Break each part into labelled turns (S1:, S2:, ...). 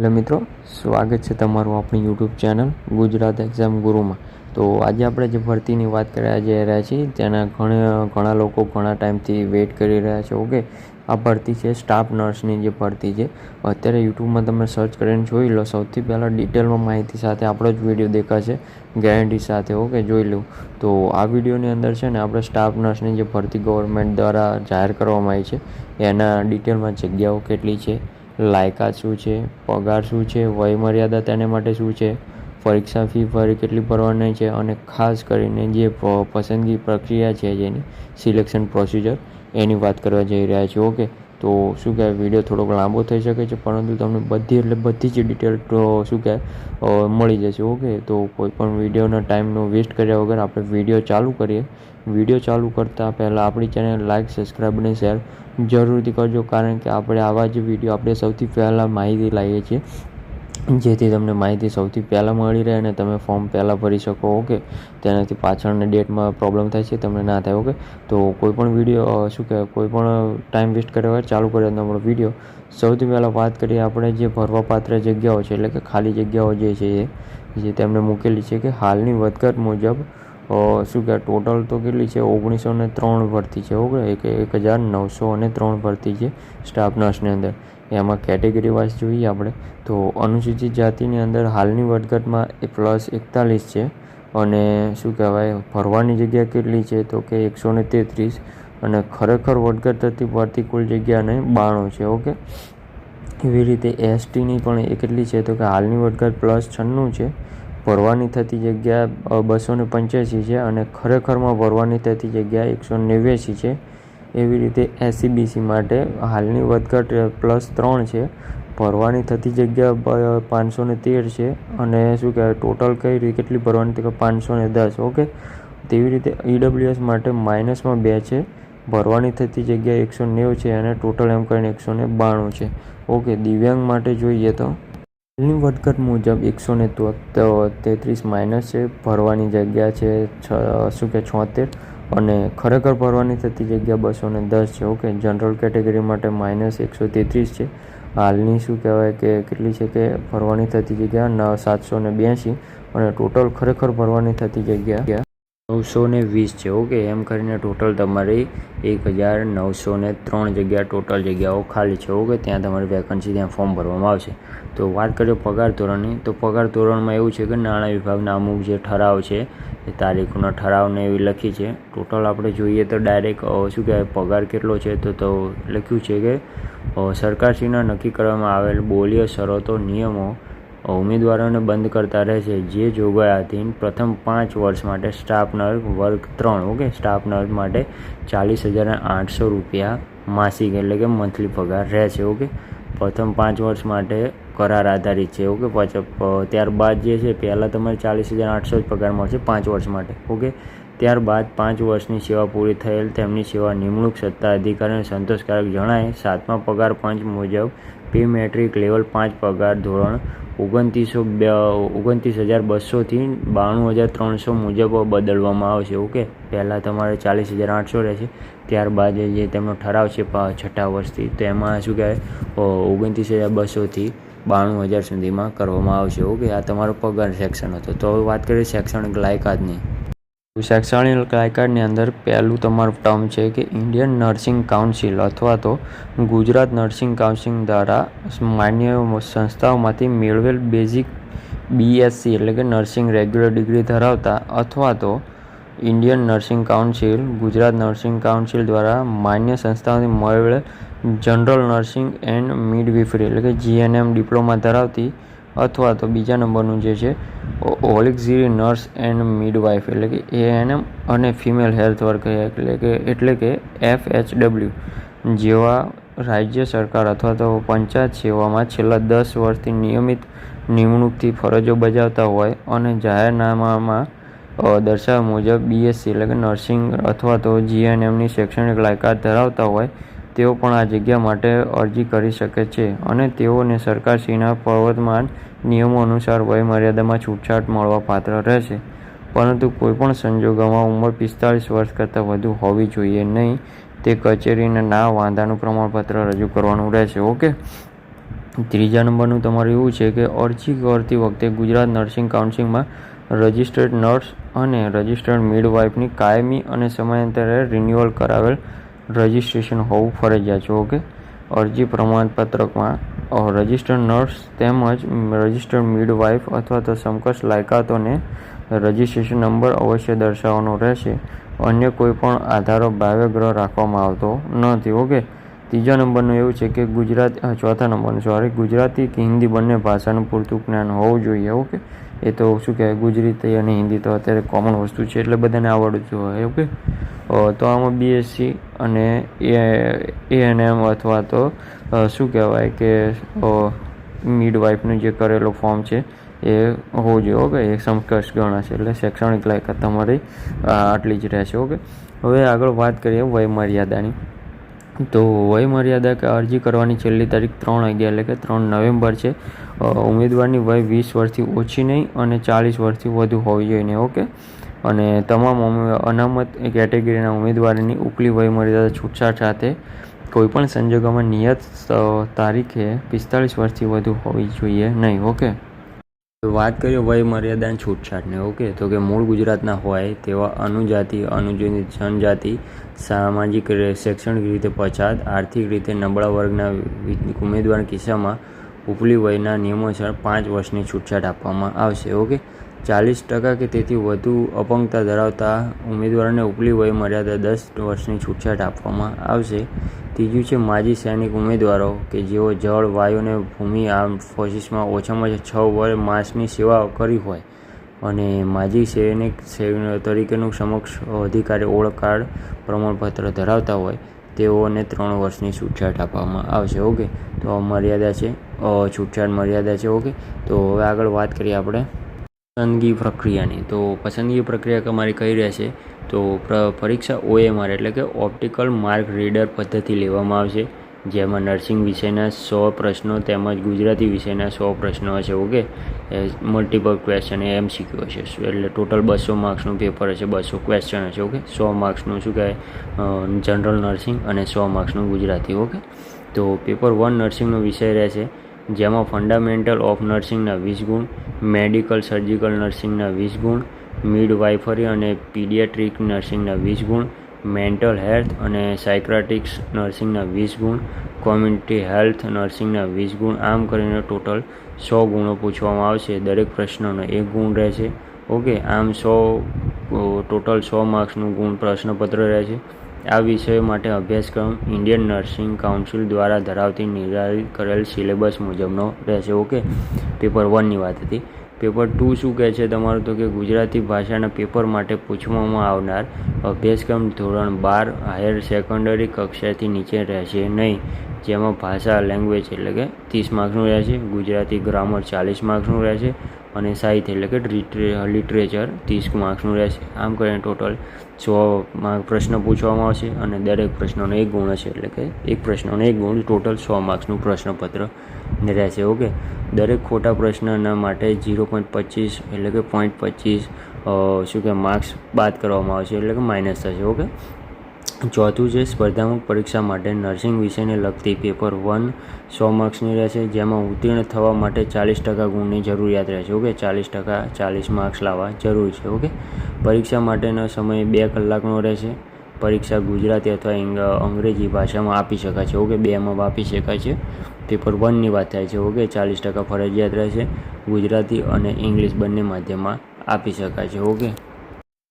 S1: Hello મિત્રો, સ્વાગત છે તમારું આપણી યુટ્યુબ ચેનલ ગુજરાત એક્ઝામ ગુરુમાં. તો આજે આપણે જે ભરતીની વાત કરવા જઈ રહ્યા છીએ, તેના ઘણા ઘણા લોકો ઘણા ટાઈમથી વેઇટ કરી રહ્યા છે, ઓકે? આ ભરતી છે સ્ટાફ નર્સની જે ભરતી છે. અત્યારે યુટ્યુબમાં તમે સર્ચ કરીને જોઈ લો, સૌથી પહેલાં ડિટેલમાં માહિતી સાથે આપણો જ વીડિયો દેખાશે ગેરંટી સાથે, ઓકે? જોઈ લો. તો આ વિડીયોની અંદર છે ને, આપણે સ્ટાફ નર્સની જે ભરતી ગવર્મેન્ટ દ્વારા જાહેર કરવામાં આવી છે, એના ડિટેલમાં જગ્યાઓ કેટલી છે લાયકાત શું છે, પગાર શું છે, વયમર્યાદા તેને માટે શું છે, પરીક્ષા ફી ફરી કેટલી ભરવાની છે અને ખાસ કરીને જે પસંદગી પ્રક્રિયા છે જેની સિલેક્શન પ્રોસિજર એની વાત કરવા જઈ રહ્યા છીએ, ઓકે? તો શું કહેવાય, વીડિયો થોડોક લાંબો થઈ શકે છે, પરંતુ તમને બધી એટલે બધી જ ડિટેલ શું કહેવાય મળી જશે, ઓકે? તો કોઈ પણ વિડીયોના ટાઈમનો વેસ્ટ કર્યા વગર આપણે વીડિયો ચાલુ કરીએ. વીડિયો ચાલુ કરતાં પહેલાં આપણી ચેનલ લાઇક સબસ્ક્રાઈબ અને શેર જરૂરથી કરજો, કારણ કે આપણે આવા જ વીડિયો આપણે સૌથી પહેલાં માહિતી લાવીએ છીએ. જેથી તમને માહિતી સૌથી પહેલાં મળી રહે અને તમે ફોર્મ પહેલાં ભરી શકો ઓકે તેનાથી પાછળની ડેટમાં પ્રોબ્લેમ થાય છે, તમને ના થાય ઓકે તો કોઈ પણ વીડિયો શું કહેવાય, કોઈ પણ ટાઈમ વેસ્ટ કર્યા વગર ચાલુ કર્યો તમારો વીડિયો સૌથી પહેલાં વાત કરીએ આપણે જે ભરવાપાત્ર જગ્યાઓ છે, એટલે કે ખાલી જગ્યાઓ જે છે એ, જે તેમણે મૂકેલી છે, કે હાલની વધઘટ મુજબ શું કહેવાય ટોટલ તો કેટલી છે? ઓગણીસો ને ત્રણ ભરતી છે ઓકે એક એક હજાર નવસો અને ત્રણ ભરતી છે સ્ટાફ નર્સની અંદર. એમાં કેટેગરી વાઇઝ જોઈએ આપણે, તો અનુસૂચિત જાતિની અંદર હાલની વધઘટમાં એ પ્લસ એકતાલીસ છે અને શું કહેવાય, ભરવાની જગ્યા કેટલી છે? તો કે એકસો ને તેત્રીસ અને ખરેખર વધઘટ થતી ભરતી કુલ જગ્યાને બાણું છે, ઓકે? એવી રીતે એસટીની પણ એ કેટલી છે? તો કે હાલની વધઘટ પ્લસ છન્નું છે ભરવાની થતી જગ્યા બસો ને પંચ્યાસી છે અને ખરેખરમાં ભરવાની થતી જગ્યા એકસો નેવ્યાસી છે. એવી રીતે એસસીબીસી માટે હાલની વધઘટ પ્લસ ત્રણ છે. ભરવાની થતી જગ્યા પાંચસો ને તેર છે. અને શું કહેવાય, ટોટલ કઈ રીતે કેટલી ભરવાની તો પાંચસો ને દસ, ઓકે? તેવી રીતે ઈડબ્લ્યુએસ માટે માઇનસમાં બે છે. ભરવાની થતી જગ્યા એકસો નેવું છે અને ટોટલ એમ કરીને એકસો ને બાણું છે. ઓકે, દિવ્યાંગ માટે જોઈએ તો. હાલની વધઘટ મુજબ એકસો ને તેત્રીસ માઇનસ છે, ભરવાની જગ્યા છે શું કે છોતેર અને ખરેખર ભરવાની થતી જગ્યા બસો ને દસ છે. ઓકે જનરલ કેટેગરી માટે માઇનસ એકસો તેત્રીસ છે. હાલની શું કહેવાય કે કેટલી છે કે ભરવાની થતી જગ્યા? સાતસો ને બ્યાસી અને ટોટલ ખરેખર ભરવાની થતી જગ્યા નવસો ને વીસ છે. ઓકે, એમ કરીને ટોટલ તમારી એક હજાર નવસો ને ત્રણ જગ્યા ટોટલ જગ્યાઓ ખાલી છે. ઓકે, ત્યાં તમારી વેકન્સી ત્યાં ફોર્મ ભરવામાં આવશે. તો વાત કરીએ પગાર ધોરણની. તો પગાર ધોરણમાં એવું છે કે નાણાં વિભાગના અમુક જે ઠરાવ છે, એ તારીખોના ઠરાવને એવી લખી છે. ટોટલ આપણે જોઈએ તો ડાયરેક્ટ શું કહેવાય, પગાર કેટલો છે તો તો લખ્યું છે કે સરકારશ્રીના નક્કી કરવામાં આવેલ બોલીઓ શરતો, નિયમો ઉમેદવારોને બંધ કરતા રહેશે. જે જોગવાઈ પ્રથમ પાંચ વર્ષ માટે સ્ટાફ નર્સ વર્ગ ત્રણ, ઓકે? સ્ટાફ નર્સ માટે ચાલીસ હજાર આઠસો રૂપિયા માસિક એટલે કે મંથલી પગાર રહેશે, ઓકે? પ્રથમ પાંચ વર્ષ માટે કરાર આધારિત છે, ઓકે? પછી ત્યારબાદ જે છે, પહેલાં તમારે ચાલીસ હજાર આઠસો જ પગાર મળશે પાંચ વર્ષ માટે, ઓકે? ત્યારબાદ પાંચ વર્ષની સેવા પૂરી થયેલ, તેમની સેવા નિમણૂક સત્તા અધિકારીને સંતોષકારક જણાય. સાતમા પગાર પંચ મુજબ પે મેટ્રિક લેવલ પાંચ પગાર ધોરણ ઓગણત્રીસો ઓગણત્રીસ હજાર બસોથી બાણું હજાર ત્રણસો મુજબ બદલવામાં આવશે, ઓકે? પહેલાં તમારે ચાલીસ હજાર આઠસો રહેશે. ત્યારબાદ જે તેમનો ઠરાવ છે છઠ્ઠા વર્ષથી, તો એમાં શું કહેવાય? ઓગણત્રીસ હજાર બસોથી બાણું હજાર સુધીમાં કરવામાં આવશે, ઓકે? આ તમારો પગાર સેક્શન હતો. તો હવે વાત કરીએ શૈક્ષણિક લાયકાતની શૈક્ષણિક લાયકાતની અંદર પહેલું તમારું ટર્મ છે કે ઇન્ડિયન નર્સિંગ કાઉન્સિલ અથવા તો ગુજરાત નર્સિંગ કાઉન્સિલ દ્વારા માન્ય સંસ્થાઓમાંથી મેળવેલ બેઝિક બીએસસી એટલે કે નર્સિંગ રેગ્યુલર ડિગ્રી ધરાવતા અથવા તો Indian nursing council, Gujarat nursing council દ્વારા માન્ય સંસ્થાઓથી મળેલ જનરલ નર્સિંગ એન્ડ મિડવિફરી એટલે કે જીએનએમ ડિપ્લોમા ધરાવતી અથવા તો બીજા નંબરનું જે છે ઓલિક્ઝીરી નર્સ એન્ડ મિડવાઇફ એટલે કે એએનએમ અને ફિમેલ હેલ્થ વર્કર એટલે કે એટલે કે એફ એચ ડબલ્યુ જેવા રાજ્ય સરકાર અથવા તો પંચાયત સેવામાં છેલ્લા દસ વર્ષથી નિયમિત નિમણૂકથી ફરજો બજાવતા હોય અને જાહેરનામામાં દર્શાવ્યા મુજબ બીએસસી એટલે કે નર્સિંગ અથવા તો જીએનએમની શૈક્ષણિક લાયકાત ધરાવતા હોય તેઓ પણ આ જગ્યા માટે અરજી કરી શકે છે અને તેઓને સરકારશ્રીના પ્રવર્તમાન નિયમો અનુસાર વયમર્યાદામાં છૂટછાટ મળવા પાત્ર રહેશે. પરંતુ કોઈપણ સંજોગોમાં ઉંમર પિસ્તાળીસ વર્ષ કરતાં વધુ હોવી જોઈએ નહીં. તે કચેરીને ના વાંધાનું પ્રમાણપત્ર રજૂ કરવાનું રહેશે. ઓકે? ત્રીજા નંબરનું તમારું એવું છે કે અરજી કરતી વખતે ગુજરાત નર્સિંગ કાઉન્સિલમાં રજિસ્ટર્ડ નર્સ અને રજિસ્ટર્ડ મિડવાઇફની કાયમી અને સમયાંતરે રિન્યુઅલ કરાવેલ રજિસ્ટ્રેશન હોવું ફરજિયાત છે, ઓકે? અરજી પ્રમાણપત્રકમાં રજિસ્ટર્ડ નર્સ તેમજ રજિસ્ટર્ડ મિડવાઇફ અથવા તો સમકક્ષ લાયકાતોને રજિસ્ટ્રેશન નંબર અવશ્ય દર્શાવવાનો રહેશે. અન્ય કોઈ પણ આધારો બાહ્યગ્રહ રાખવામાં આવતો નથી, ઓકે? ત્રીજા નંબરનું એવું છે કે ગુજરાત ચોથા નંબરનું સોરી ગુજરાતી કે હિન્દી બંને ભાષાનું પૂરતું જ્ઞાન હોવું જોઈએ, ઓકે? એ તો શું કહેવાય, ગુજરાતી અને હિન્દી તો અત્યારે કોમન વસ્તુ છે, એટલે બધાને આવડતું હોય, ઓકે? તો આમાં બીએસસી અને એ એન એમ અથવા તો શું કહેવાય કે મિડવાઇફનું જે કરેલો ફોર્મ છે, એ હોવું જોઈએ ઓકે, એ સમકક્ષ ગણાશે. એટલે શૈક્ષણિક લાયકાત તમારી આટલી જ રહેશે, ઓકે. હવે આગળ વાત કરીએ વય મર્યાદાની તો વય મર્યાદા કે, અરજી કરવાની છેલ્લી તારીખ ત્રણ અગિયાર એટલે કે ત્રણ નવેમ્બર છે. ઉમેદવારની વય વીસ વર્ષથી ઓછી નહીં અને ચાલીસ વર્ષથી વધુ હોવી જોઈએ ઓકે? અને તમામ અનામત કેટેગરીના ઉમેદવારોની ઉપલી વયમર્યાદા છૂટછાટ સાથે કોઈપણ સંજોગોમાં નિયત તારીખે પિસ્તાળીસ વર્ષથી વધુ હોવી જોઈએ નહીં, ઓકે? વાત કરીએ વય મર્યાદાની છૂટછાટને, ઓકે? તો કે મૂળ ગુજરાતના હોય તેવા અનુજાતિ અનુજનિત જનજાતિ, સામાજિક શૈક્ષણિક રીતે પછાત, આર્થિક રીતે નબળા વર્ગના ઉમેદવારના કિસ્સામાં ઉપલી વયના નિયમોસર પાંચ વર્ષની છૂટછાટ આપવામાં આવશે, ઓકે? ચાલીસ ટકા કે તેથી વધુ અપંગતા ધરાવતા ઉમેદવારોને ઉપલી વય મર્યાદા દસ વર્ષની છૂટછાટ આપવામાં આવશે. ત્રીજું છે, માજી સૈનિક ઉમેદવારો કે જેઓ જળ, વાયુ અને ભૂમિ આર્મ ફોર્સિસમાં ઓછામાં ઓછા છ વર્ષ માસની સેવા કરી હોય અને માજી સૈનિક તરીકેનું સમક્ષ અધિકારી ઓળખ કાર્ડ પ્રમાણપત્ર ધરાવતા હોય, તેઓને ત્રણ વર્ષની છૂટછાટ આપવામાં આવશે. ઓકે, તો મર્યાદા છે છૂટછાટ મર્યાદા છે, ઓકે. તો હવે આગળ વાત કરીએ આપણે પસંદગી પ્રક્રિયાની. તો પસંદગી પ્રક્રિયા તમારી કઈ રહેશે? તો પ્ર- પરીક્ષા ઓએમઆર એટલે કે ઓપ્ટિકલ માર્ક રીડર પદ્ધતિ લેવામાં આવશે. જેમાં નર્સિંગ વિષયના સો પ્રશ્નો તેમજ ગુજરાતી વિષયના સો પ્રશ્નો હશે, ઓકે? મલ્ટિપલ ક્વેશ્ચન એ એમસીક્યુ હશે. એટલે ટોટલ બસો માર્ક્સનું પેપર હશે, બસો ક્વેશ્ચન હશે, ઓકે? સો માર્ક્સનું શું કહેવાય? જનરલ નર્સિંગ અને સો માર્ક્સનું ગુજરાતી, ઓકે? તો પેપર વન નર્સિંગનો વિષય રહેશે. જેમાં ફંડામેન્ટલ ઓફ નર્સિંગના વીસ ગુણ મેડિકલ સર્જિકલ નર્સિંગના વીસ ગુણ મિડવાઇફરી અને પીડિયાટ્રિક નર્સિંગના વીસ ગુણ મેન્ટલ હેલ્થ અને સાયક્રાટિક્સ નર્સિંગના વીસ ગુણ કોમ્યુનિટી હેલ્થ નર્સિંગના વીસ ગુણ, આમ કરીને ટોટલ સો ગુણો પૂછવામાં આવશે. દરેક પ્રશ્નનો એક ગુણ રહેશે. ઓકે, આમ સો ટોટલ સો માર્ક્સનું ગુણ પ્રશ્નપત્ર રહેશે. આ વિષય માટે અભ્યાસક્રમ ઇન્ડિયન નર્સિંગ કાઉન્સિલ દ્વારા ધરાવતી નિર્ધારિત કરેલ સિલેબસ મુજબનો રહેશે, ઓકે? પેપર વનની વાત હતી. પેપર ટુ શું કહે છે તમારું તો કે ગુજરાતી ભાષાના પેપર માટે પૂછવામાં આવનાર અભ્યાસક્રમ ધોરણ બાર હાયર સેકન્ડરી કક્ષાથી નીચે રહેશે નહીં, જેમાં ભાષા, લેંગ્વેજ એટલે કે ત્રીસ માર્ક્સનું રહેશે, ગુજરાતી ગ્રામર ચાલીસ માર્ક્સનું રહેશે અને સાહિત્ય એટલે કે લિટરે- લિટરેચર ત્રીસ માર્ક્સનું રહેશે. આમ કરીને ટોટલ સો માર્ક પ્રશ્ન પૂછવામાં આવશે અને દરેક પ્રશ્નનો એક ગુણ હશે એટલે કે એક પ્રશ્નનો એક ગુણ ટોટલ સો માર્ક્સનું પ્રશ્નપત્ર રહેશે ઓકે દરેક ખોટા પ્રશ્નના માટે ઝીરો પોઈન્ટ પચીસ એટલે કે પોઈન્ટ પચીસ શું કે માર્ક્સ બાદ કરવામાં આવશે એટલે કે માઇનસ થશે ઓકે ચોથું છે, સ્પર્ધાત્મક પરીક્ષા માટે નર્સિંગ વિષયને લગતી પેપર વન સો માર્ક્સની રહેશે, જેમાં ઉત્તીર્ણ થવા માટે ચાલીસ ટકા ગુણની જરૂરિયાત રહેશે. ઓકે, ચાલીસ ટકા, ચાલીસ માર્ક્સ લાવવા જરૂરી છે, ઓકે? પરીક્ષા માટેનો સમય બે કલાકનો રહેશે. પરીક્ષા ગુજરાતી અથવા અંગ્રેજી ભાષામાં આપી શકાય છે, ઓકે? બેમાં આપી શકાય છે. પેપર વનની વાત થાય છે, ઓકે? ચાલીસ ટકા ફરજિયાત રહેશે. ગુજરાતી અને ઇંગ્લિશ બંને માધ્યમમાં આપી શકાય છે, ઓકે?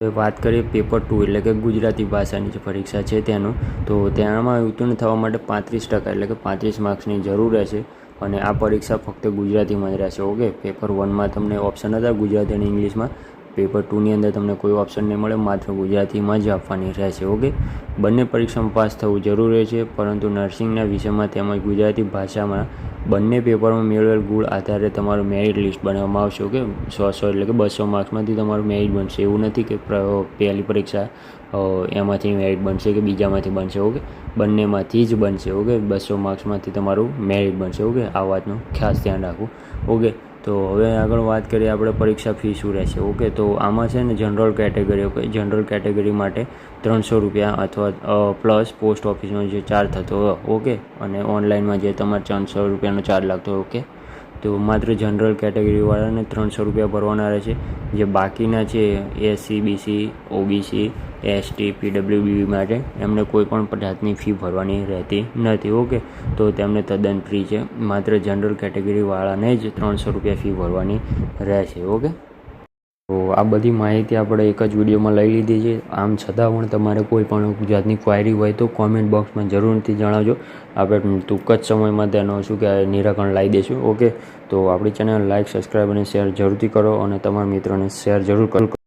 S1: વાત કરીએ પેપર ટુ એટલે કે ગુજરાતી ભાષાની જે પરીક્ષા છે તેનું, તો તેનામાં ઉત્તીર્ણ થવા માટે પાંત્રીસ ટકા, એટલે કે પાંત્રીસ માર્ક્સની જરૂર રહેશે. અને આ પરીક્ષા ફક્ત ગુજરાતીમાં જ રહેશે, ઓકે? પેપર વનમાં તમને ઓપ્શન હતા ગુજરાતી અને ઇંગ્લિશમાં. પેપર ટુની અંદર તમને કોઈ ઓપ્શન નહીં મળે, માત્ર ગુજરાતીમાં જ આપવાની રહેશે, ઓકે? બંને પરીક્ષામાં પાસ થવું જરૂરી છે, પરંતુ નર્સિંગના વિષયમાં તેમજ ગુજરાતી ભાષામાં બંને પેપરમાં મેળવેલ ગુણ આધારે તમારું મેરિટ લિસ્ટ બનાવવામાં આવશે ઓકે સો સો એટલે કે બસો માર્ક્સમાંથી તમારું મેરિટ બનશે. એવું નથી કે પહેલી પરીક્ષા એમાંથી મેરિટ બનશે કે બીજામાંથી બનશે ઓકે બંનેમાંથી જ બનશે ઓકે બસો માર્ક્સમાંથી તમારું મેરિટ બનશે ઓકે આ વાતનું ખાસ ધ્યાન રાખવું ઓકે તો હવે આગળ વાત કરીએ આપણે પરીક્ષા ફી શું રહેશે. ઓકે તો આમાં છે ને general category okay general category માટે ત્રણસો રૂપિયા અથવા પ્લસ પોસ્ટ ઓફિસનો જે ચાર્જ થતો ઓકે અને ઓનલાઈનમાં જે તમારે ત્રણસો રૂપિયાનો ચાર્જ લાગતો ઓકે તો માત્ર જનરલ કેટેગરીવાળાને ત્રણસો રૂપિયા ભરવાના રહેશે. જે બાકીના છે SC BC OBC ST PWB માટે એમને કોઈ પણ જાતની ફી ભરવાની રહેતી નથી, ઓકે? તો તેમને તદ્દન ફ્રી છે. માત્ર જનરલ કેટેગરીવાળાને જ ત્રણસો રૂપિયા ફી ભરવાની રહેશે, ઓકે? તો આ બધી માહિતી આપણે એક જ વિડીયોમાં લઈ લીધી છે. આમ છતાં પણ તમારે કોઈ પણ જાતની ક્વાયરી હોય તો કોમેન્ટ બોક્સમાં જરૂરથી જણાવજો. આપણે ટૂંક જ સમયમાં તેનો શું કહેવાય, નિરાકરણ લાવી દઈશું. ઓકે તો આપણી ચેનલ લાઇક સબસ્ક્રાઈબ અને શેર જરૂરથી કરો અને તમારા મિત્રોને શેર જરૂર કરો.